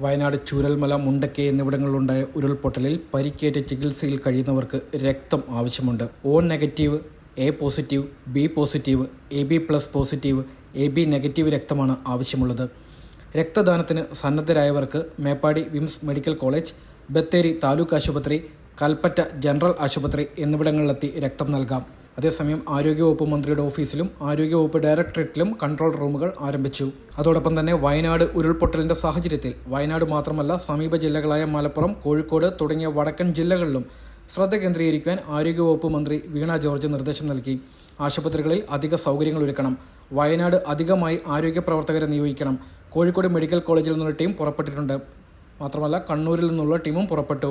വയനാട് ചൂരൽമല മുണ്ടക്കെ എന്നിവിടങ്ങളിലുണ്ടായ ഉരുൾപൊട്ടലിൽ പരിക്കേറ്റ് ചികിത്സയിൽ കഴിയുന്നവർക്ക് രക്തം ആവശ്യമുണ്ട്. O negative A positive B positive A B plus positive A B negative രക്തമാണ് ആവശ്യമുള്ളത്. രക്തദാനത്തിന് സന്നദ്ധരായവർക്ക് മേപ്പാടി വിംസ് മെഡിക്കൽ കോളേജ് ബത്തേരി താലൂക്ക് ആശുപത്രി കൽപ്പറ്റ ജനറൽ ആശുപത്രി എന്നിവിടങ്ങളിലെത്തി രക്തം നൽകാം. അതേസമയം ആരോഗ്യവകുപ്പ് മന്ത്രിയുടെ ഓഫീസിലും ആരോഗ്യവകുപ്പ് ഡയറക്ടറേറ്റിലും കൺട്രോൾ റൂമുകൾ ആരംഭിച്ചു. അതോടൊപ്പം തന്നെ വയനാട് ഉരുൾപൊട്ടലിന്റെ സാഹചര്യത്തിൽ വയനാട് മാത്രമല്ല സമീപ ജില്ലകളായ മലപ്പുറം കോഴിക്കോട് തുടങ്ങിയ വടക്കൻ ജില്ലകളിലും ശ്രദ്ധ കേന്ദ്രീകരിക്കാൻ ആരോഗ്യവകുപ്പ് മന്ത്രി വീണ ജോർജ് നിർദ്ദേശം നൽകി. ആശുപത്രികളിൽ അധിക സൗകര്യങ്ങൾ ഒരുക്കണം. വയനാട് അധികമായി ആരോഗ്യ പ്രവർത്തകരെ നിയോഗിക്കണം. കോഴിക്കോട് മെഡിക്കൽ കോളേജിൽ നിന്നുള്ള ടീം പുറപ്പെട്ടിട്ടുണ്ട്. മാത്രമല്ല കണ്ണൂരിൽ നിന്നുള്ള ടീമും പുറപ്പെട്ടു.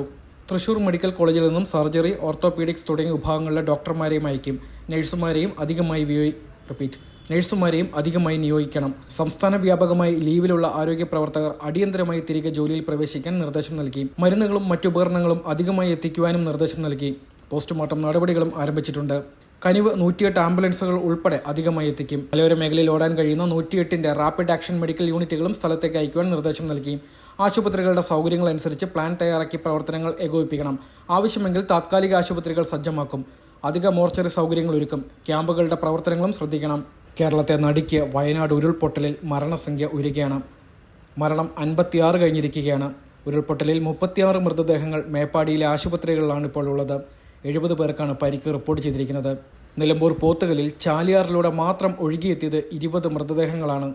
തൃശൂർ മെഡിക്കൽ കോളേജിൽ നിന്നും സർജറി ഓർത്തോപീഡിക്സ് തുടങ്ങിയ വിഭാഗങ്ങളിലെ ഡോക്ടർമാരെയും അയക്കും. നഴ്സുമാരെയും അധികമായി വിയോഗി റിപ്പീറ്റ് നഴ്സുമാരെയും അധികമായി നിയോഗിക്കണം. സംസ്ഥാന വ്യാപകമായി ലീവിലുള്ള ആരോഗ്യ പ്രവർത്തകർ അടിയന്തരമായി തിരികെ ജോലിയിൽ പ്രവേശിക്കാൻ നിർദ്ദേശം നൽകി. മരുന്നുകളും മറ്റുപകരണങ്ങളും അധികമായി എത്തിക്കുവാനും നിർദ്ദേശം നൽകി. പോസ്റ്റ്മോർട്ടം നടപടികളും ആരംഭിച്ചിട്ടുണ്ട്. കനിവ് നൂറ്റിയെട്ട് ആംബുലൻസുകൾ ഉൾപ്പെടെ അധികമായി എത്തിക്കും. മലയോര മേഖലയിൽ ഓടാൻ കഴിയുന്ന നൂറ്റിയെട്ടിന്റെ റാപ്പിഡ് ആക്ഷൻ മെഡിക്കൽ യൂണിറ്റുകളും സ്ഥലത്തേക്ക് അയക്കുവാൻ നിർദ്ദേശം നൽകി ആശുപത്രികളുടെ സൗകര്യങ്ങൾ അനുസരിച്ച് പ്ലാൻ തയ്യാറാക്കി പ്രവർത്തനങ്ങൾ ഏകോപിപ്പിക്കണം. ആവശ്യമെങ്കിൽ താത്കാലിക ആശുപത്രികൾ സജ്ജമാക്കും. അധിക മോർച്ചറി സൗകര്യങ്ങൾ ഒരുക്കും. ക്യാമ്പുകളുടെ പ്രവർത്തനങ്ങളും ശ്രദ്ധിക്കണം. കേരളത്തെ നടുക്കിയ വയനാട് ഉരുൾപൊട്ടലിൽ മരണസംഖ്യ ഉയരുകയാണ്. മരണം അൻപത്തിയാറ് കഴിഞ്ഞിരിക്കുകയാണ്. ഉരുൾപൊട്ടലിൽ മുപ്പത്തിയാറ് മൃതദേഹങ്ങൾ മേപ്പാടിയിലെ ആശുപത്രികളിലാണ് ഇപ്പോൾ ഉള്ളത്. എഴുപത് പേർക്കാണ് പരിക്ക് റിപ്പോർട്ട് ചെയ്തിരിക്കുന്നത്. നിലമ്പൂർ പോത്തുകലിൽ ചാലിയാറിലൂടെ മാത്രം ഒഴുകിയെത്തിയത് ഇരുപത് മൃതദേഹങ്ങളാണ്.